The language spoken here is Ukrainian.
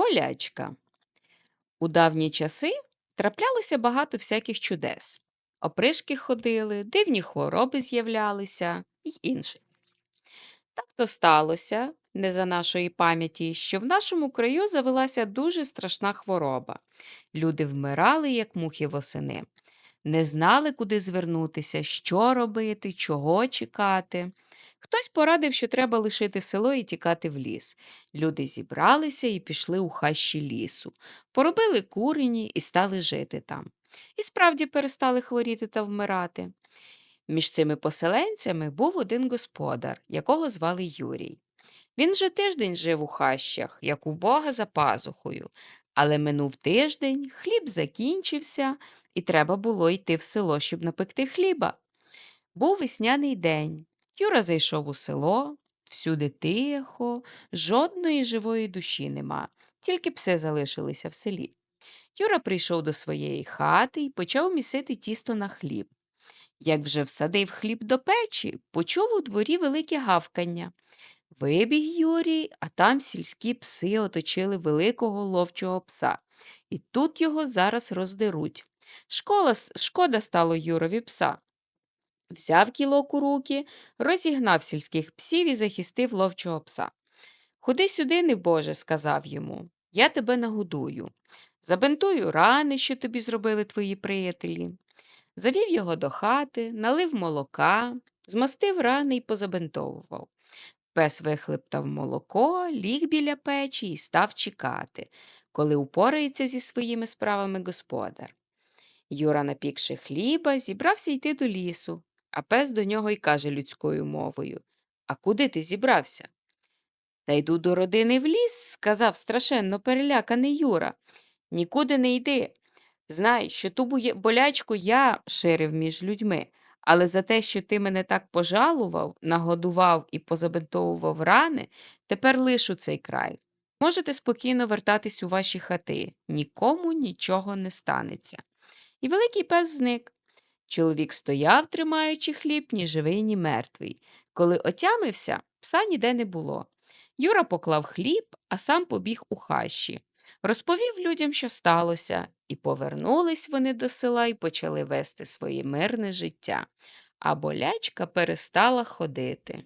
Болячка. У давні часи траплялося багато всяких чудес. Опришки ходили, дивні хвороби з'являлися й інше. Так то сталося, не за нашої пам'яті, що в нашому краю завелася дуже страшна хвороба. Люди вмирали, як мухи восени, не знали, куди звернутися, що робити, чого чекати. Хтось порадив, що треба лишити село і тікати в ліс. Люди зібралися і пішли у хащі лісу, поробили курені і стали жити там. І справді перестали хворіти та вмирати. Між цими поселенцями був один господар, якого звали Юрій. Він вже тиждень жив у хащах, як у Бога за пазухою, але минув тиждень, хліб закінчився, і треба було йти в село, щоб напекти хліба. Був весняний день. Юра зайшов у село, всюди тихо, жодної живої душі нема, тільки пси залишилися в селі. Юра прийшов до своєї хати і почав місити тісто на хліб. Як вже всадив хліб до печі, почув у дворі велике гавкання. Вибіг Юрій, а там сільські пси оточили великого ловчого пса, і тут його зараз роздеруть. Школа, шкода стало Юрові пса. Взяв кілок у руки, розігнав сільських псів і захистив ловчого пса. Ходи сюди, небоже, сказав йому, я тебе нагодую. Забинтую рани, що тобі зробили твої приятелі. Завів його до хати, налив молока, змастив рани і позабинтовував. Пес вихлептав молоко, ліг біля печі і став чекати, коли упорається зі своїми справами господар. Юра, напікши хліба, зібрався йти до лісу, а пес до нього й каже людською мовою А куди ти зібрався? Та йду до родини в ліс, сказав страшенно переляканий Юра. Нікуди не йди. Знай, що ту болячку я ширив між людьми, але за те, що ти мене так пожалував, нагодував і позабинтовував рани, тепер лишу цей край. Можете спокійно вертатись у ваші хати, нікому нічого не станеться. І великий пес зник. Чоловік стояв, тримаючи хліб, ні живий, ні мертвий. Коли отямився, пса ніде не було. Юра поклав хліб, а сам побіг у хащі. Розповів людям, що сталося, і повернулись вони до села і почали вести своє мирне життя. А болячка перестала ходити.